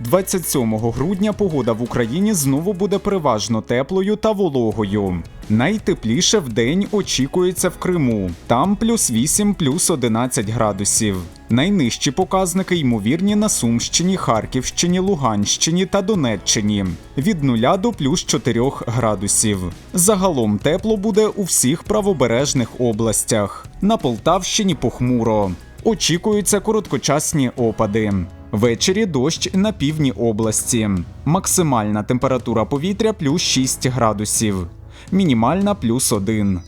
27 грудня погода в Україні знову буде переважно теплою та вологою. Найтепліше в день очікується в Криму. Там плюс 8, плюс 11 градусів. Найнижчі показники ймовірні на Сумщині, Харківщині, Луганщині та Донеччині від 0 до плюс 4 градусів. Загалом тепло буде у всіх правобережних областях. На Полтавщині похмуро. Очікуються короткочасні опади. Ввечері дощ на півдні області. Максимальна температура повітря плюс 6 градусів, мінімальна плюс 1.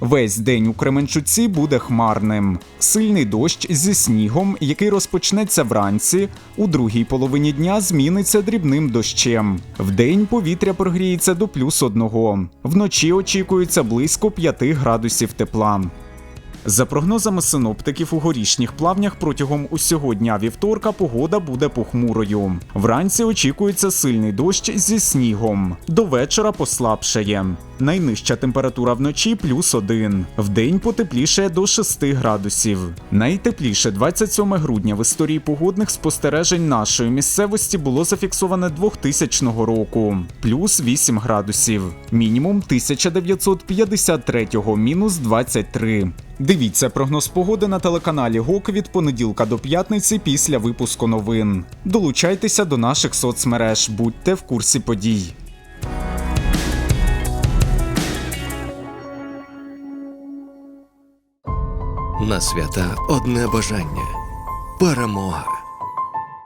Весь день у Кременчуці буде хмарним. Сильний дощ зі снігом, який розпочнеться вранці, у другій половині дня зміниться дрібним дощем. Вдень повітря прогріється до плюс одного. Вночі очікується близько 5 градусів тепла. За прогнозами синоптиків у горішніх плавнях протягом усього дня вівторка погода буде похмурою. Вранці очікується сильний дощ зі снігом. До вечора послабшає. Найнижча температура вночі плюс 1. Вдень потепліше до 6 градусів. Найтепліше 27 грудня в історії погодних спостережень нашої місцевості було зафіксоване 2000 року плюс 8 градусів. Мінімум 1953 мінус 23. Дивіться прогноз погоди на телеканалі ГОК від понеділка до п'ятниці після випуску новин. Долучайтеся до наших соцмереж, будьте в курсі подій. На свята одне бажання перемога.